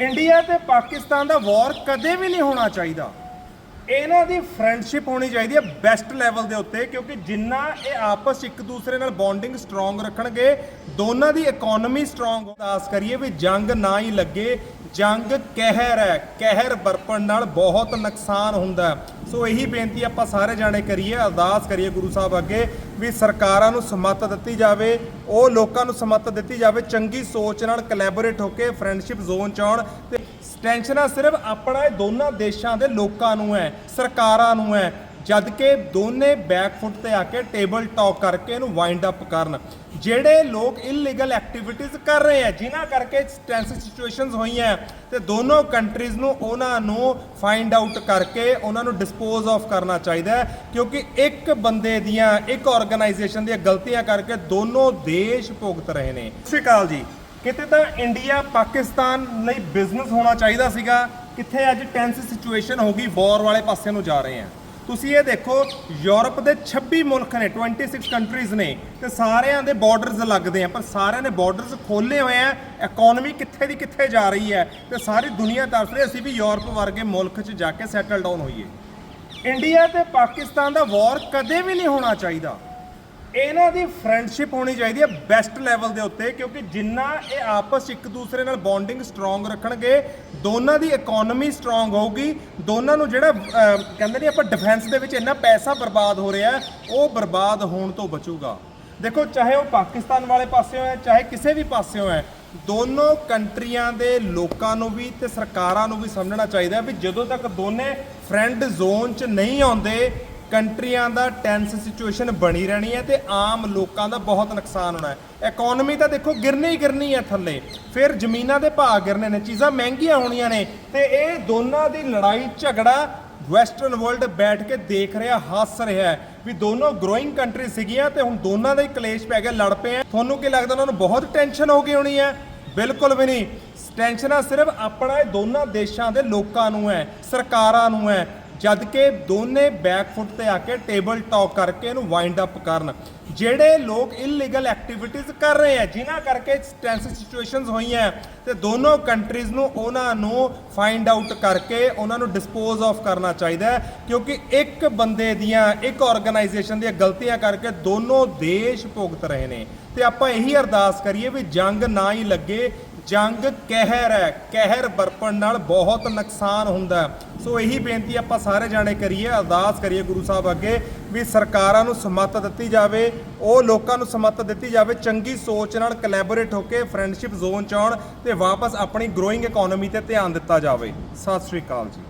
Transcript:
India ਤੇ ਪਾਕਿਸਤਾਨ ਦਾ ਵਾਰ ਕਦੇ ਵੀ ਨਹੀਂ ਹੋਣਾ ਚਾਹੀਦਾ। ਇਹਨਾਂ ਦੀ ਫਰੈਂਡਸ਼ਿਪ ਹੋਣੀ ਚਾਹੀਦੀ ਹੈ ਬੈਸਟ ਲੈਵਲ ਦੇ ਉੱਤੇ, ਕਿਉਂਕਿ ਜਿੰਨਾ ਇਹ ਆਪਸ ਇੱਕ ਦੂਸਰੇ ਨਾਲ ਬੌਂਡਿੰਗ ਸਟਰੋਂਗ ਰੱਖਣਗੇ, ਦੋਨਾਂ ਦੀ ਇਕਨੋਮੀ ਸਟਰੋਂਗ ਅਰਦਾਸ ਕਰੀਏ ਵੀ ਜੰਗ ਨਾ ਹੀ ਲੱਗੇ, ਜੰਗ ਕਹਿਰ ਹੈ, ਕਹਿਰ ਵਰਪਣ ਨਾਲ ਬਹੁਤ ਨੁਕਸਾਨ ਹੁੰਦਾ ਸੋ ਇਹੀ ਬੇਨਤੀ ਆਪਾਂ ਸਾਰੇ ਜਾਣੇ ਕਰੀਏ, ਅਰਦਾਸ ਕਰੀਏ ਗੁਰੂ ਸਾਹਿਬ ਅੱਗੇ ਵੀ ਸਰਕਾਰਾਂ ਨੂੰ ਸਮੱਤ ਦਿੱਤੀ ਜਾਵੇ, ਉਹ ਲੋਕਾਂ ਨੂੰ ਸਮੱਤ ਦਿੱਤੀ ਜਾਵੇ, ਚੰਗੀ ਸੋਚ ਨਾਲ ਕਲੈਬੋਰੇਟ ਹੋ ਕੇ ਫਰੈਂਡਸ਼ਿਪ ਜ਼ੋਨ ਚ ਆਉਣ ਤੇ ਟੈਨਸ਼ਨਾਂ ਸਿਰਫ ਆਪਣਾ ਇਹ ਦੋਨਾਂ ਦੇਸ਼ਾਂ ਦੇ ਲੋਕਾਂ ਨੂੰ ਹੈ, ਸਰਕਾਰਾਂ ਨੂੰ ਹੈ ਜਦ ਕਿ ਦੋਨੇ ਬੈਕਫੁੱਟ ਤੇ ਆ ਕੇ ਟੇਬਲ ਟਾਕ ਕਰਕੇ ਇਹਨੂੰ ਵਾਈਂਡ ਅਪ ਕਰਨ। ਜਿਹੜੇ ਲੋਕ ਇਲੀਗਲ ਐਕਟੀਵਿਟੀਜ਼ ਕਰ ਰਹੇ ਆ ਜਿਨ੍ਹਾਂ ਕਰਕੇ ਟੈਂਸ ਸਿਚੁਏਸ਼ਨਸ ਹੋਈਆਂ ਤੇ ਦੋਨੋਂ ਕੰਟਰੀਜ਼ ਨੂੰ ਉਹਨਾਂ ਨੂੰ ਫਾਈਂਡ ਆਊਟ ਕਰਕੇ ਉਹਨਾਂ ਨੂੰ ਡਿਸਪੋਜ਼ ਆਫ ਕਰਨਾ ਚਾਹੀਦਾ ਹੈ, ਕਿਉਂਕਿ ਇੱਕ ਬੰਦੇ ਦੀਆਂ, ਇੱਕ ਆਰਗੇਨਾਈਜੇਸ਼ਨ ਦੀਆਂ ਗਲਤੀਆਂ ਕਰਕੇ ਦੋਨੋਂ ਦੇਸ਼ ਭੁਗਤ ਰਹੇ ਨੇ। ਸਤਿ ਸ਼੍ਰੀ ਅਕਾਲ ਜੀ। ਕਿਤੇ ਤਾਂ ਇੰਡੀਆ ਪਾਕਿਸਤਾਨ ਲਈ ਬਿਜ਼ਨਸ ਹੋਣਾ ਚਾਹੀਦਾ ਸੀਗਾ, ਕਿੱਥੇ ਅੱਜ ਟੈਂਸ ਸਿਚੁਏਸ਼ਨ ਹੋ ਗਈ ਵਾਰ ਵਾਲੇ ਪਾਸੇ ਨੂੰ ਜਾ ਰਹੇ ਆ ਤੁਸੀਂ ਇਹ ਦੇਖੋ, ਯੂਰਪ ਦੇ 26 ਮੁਲਕ ਨੇ 26 ਕੰਟਰੀਜ਼ ਨੇ, ਤੇ ਸਾਰਿਆਂ ਦੇ ਬਾਰਡਰਸ ਲੱਗਦੇ ਆ, ਪਰ ਸਾਰਿਆਂ ਨੇ ਬਾਰਡਰਸ ਖੋਲੇ ਹੋਏ ਆ ਇਕਨੋਮੀ ਕਿੱਥੇ ਦੀ ਕਿੱਥੇ ਜਾ ਰਹੀ ਹੈ, ਤੇ ਸਾਰੀ ਦੁਨੀਆ ਤਰਸ ਰਹੀ ਅਸੀਂ ਵੀ ਯੂਰਪ ਵਰਗੇ ਮੁਲਕ 'ਚ ਜਾ ਕੇ ਸੈਟਲ ਡਾਊਨ ਹੋਈਏ। ਇੰਡੀਆ ਤੇ ਪਾਕਿਸਤਾਨ ਦਾ ਵਾਰ ਕਦੇ ਵੀ ਨਹੀਂ ਹੋਣਾ ਚਾਹੀਦਾ। ਇਹਨਾਂ ਦੀ ਫਰੈਂਡਸ਼ਿਪ ਹੋਣੀ ਚਾਹੀਦੀ ਹੈ ਬੈਸਟ ਲੈਵਲ ਦੇ ਉੱਤੇ ਕਿਉਂਕਿ ਜਿੰਨਾ ਇਹ ਆਪਸ 'ਚ ਇੱਕ ਦੂਸਰੇ ਨਾਲ ਬੌਂਡਿੰਗ ਸਟਰੋਂਗ ਰੱਖਣਗੇ ਦੋਨਾਂ ਦੀ ਇਕਨੋਮੀ ਸਟਰੋਂਗ ਹੋਊਗੀ ਦੋਨਾਂ ਨੂੰ ਜਿਹੜਾ ਅਹ, ਕਹਿੰਦੇ ਨਹੀਂ ਆਪਾਂ ਡਿਫੈਂਸ ਦੇ ਵਿੱਚ ਇੰਨਾ ਪੈਸਾ ਬਰਬਾਦ ਹੋ ਰਿਹਾ ਹੈ, ਉਹ ਬਰਬਾਦ ਹੋਣ ਤੋਂ ਬਚੂਗਾ। ਦੇਖੋ ਚਾਹੇ ਉਹ ਪਾਕਿਸਤਾਨ ਵਾਲੇ ਪਾਸਿਓਂ ਹੈ ਚਾਹੇ ਕਿਸੇ ਵੀ ਪਾਸਿਓਂ ਹੈ ਦੋਨੋਂ ਕੰਟਰੀਆਂ ਦੇ ਲੋਕਾਂ ਨੂੰ ਵੀ ਤੇ ਸਰਕਾਰਾਂ ਨੂੰ ਵੀ ਸਮਝਣਾ ਚਾਹੀਦਾ ਹੈ ਵੀ ਜਦੋਂ ਤੱਕ ਦੋਨੇ ਫਰੈਂਡ ਜ਼ੋਨ 'ਚ ਨਹੀਂ ਆਉਂਦੇ ਕੰਟਰੀਆਂ ਦਾ ਟੈਂਸ ਸਿਚੁਏਸ਼ਨ ਬਣੀ ਰਹਿਣੀ ਹੈ ਤੇ ਆਮ ਲੋਕਾਂ ਦਾ ਬਹੁਤ ਨੁਕਸਾਨ ਹੋਣਾ ਹੈ। ਇਕਨੋਮੀ ਤਾਂ ਦੇਖੋ ਗਿਰਨੀ ਹੀ ਗਿਰਨੀ ਹੈ ਥੱਲੇ। ਫਿਰ ਜ਼ਮੀਨਾਂ ਦੇ ਭਾਅ ਗਿਰਨੇ ਨੇ, ਚੀਜ਼ਾਂ ਮਹਿੰਗੀਆਂ ਹੋਣੀਆਂ ਨੇ। ਤੇ ਇਹ ਦੋਨਾਂ ਦੀ ਲੜਾਈ ਝਗੜਾ ਵੈਸਟਰਨ ਵਰਲਡ ਬੈਠ ਕੇ ਦੇਖ ਰਿਹਾ, ਹੱਸ ਰਿਹਾ ਵੀ ਦੋਨੋਂ ਗਰੋਇੰਗ ਕੰਟਰੀ ਸੀਗੀਆਂ ਤੇ ਹੁਣ ਦੋਨਾਂ ਦਾ ਹੀ ਕਲੇਸ਼ ਪੈ ਗਿਆ, ਲੜ ਪਏ ਆ। ਤੁਹਾਨੂੰ ਕੀ ਲੱਗਦਾ ਉਹਨਾਂ ਨੂੰ ਬਹੁਤ ਟੈਨਸ਼ਨ ਹੋ ਗਈ ਹੋਣੀ ਹੈ? ਬਿਲਕੁਲ ਵੀ ਨਹੀਂ। ਟੈਨਸ਼ਨਾਂ ਸਿਰਫ ਆਪਣਾ ਦੋਨਾਂ ਦੇਸ਼ਾਂ ਦੇ ਲੋਕਾਂ ਨੂੰ ਹੈ, ਸਰਕਾਰਾਂ ਨੂੰ ਹੈ। ਜਦ ਕਿ ਦੋਨੇ ਬੈਕ ਫੁੱਟ ਤੇ ਆ ਕੇ ਟੇਬਲ ਟਾਕ ਕਰਕੇ ਇਹਨੂੰ ਵਾਈਂਡ ਅਪ ਕਰਨ। ਜਿਹੜੇ ਲੋਕ ਇਲੀਗਲ ਐਕਟੀਵਿਟੀਜ਼ ਕਰ ਰਹੇ ਆ, ਜਿਨ੍ਹਾਂ ਕਰਕੇ ਟੈਂਸ ਸਿਚੁਏਸ਼ਨਸ ਹੋਈਆਂ, ਤੇ ਦੋਨੋਂ ਕੰਟਰੀਜ਼ ਨੂੰ ਉਹਨਾਂ ਨੂੰ ਫਾਈਂਡ ਆਊਟ ਕਰਕੇ ਉਹਨਾਂ ਨੂੰ ਡਿਸਪੋਜ਼ ਆਫ ਕਰਨਾ ਚਾਹੀਦਾ ਹੈ, ਕਿਉਂਕਿ ਇੱਕ ਬੰਦੇ ਦੀਆਂ, ਇੱਕ ਆਰਗੇਨਾਈਜੇਸ਼ਨ ਦੀਆਂ ਗਲਤੀਆਂ ਕਰਕੇ ਦੋਨੋਂ ਦੇਸ਼ ਭੁਗਤ ਰਹੇ ਨੇ। ਤੇ ਆਪਾਂ ਇਹੀ ਅਰਦਾਸ ਕਰੀਏ ਵੀ ਜੰਗ ਨਾ ਹੀ ਲੱਗੇ, ਜੰਗ ਕਹਿਰ ਹੈ, ਕਹਿਰ ਵਰਪਣ ਨਾਲ ਬਹੁਤ ਨੁਕਸਾਨ ਹੁੰਦਾ ਸੋ ਇਹੀ ਬੇਨਤੀ ਆਪਾਂ ਸਾਰੇ ਜਾਣੇ ਕਰੀਏ, ਅਰਦਾਸ ਕਰੀਏ ਗੁਰੂ ਸਾਹਿਬ ਅੱਗੇ ਵੀ ਸਰਕਾਰਾਂ ਨੂੰ ਸਮੱਤ ਦਿੱਤੀ ਜਾਵੇ, ਉਹ ਲੋਕਾਂ ਨੂੰ ਸਮੱਤ ਦਿੱਤੀ ਜਾਵੇ, ਚੰਗੀ ਸੋਚ ਨਾਲ ਕਲੈਬੋਰੇਟ ਹੋ ਕੇ ਫਰੈਂਡਸ਼ਿਪ ਜ਼ੋਨ ਚ ਆਉਣ ਤੇ ਵਾਪਸ ਆਪਣੀ ਗਰੋਇੰਗ ਇਕਨੋਮੀ ਤੇ ਧਿਆਨ ਦਿੱਤਾ ਜਾਵੇ। ਸਤਿ ਸ਼੍ਰੀ ਅਕਾਲ ਜੀ।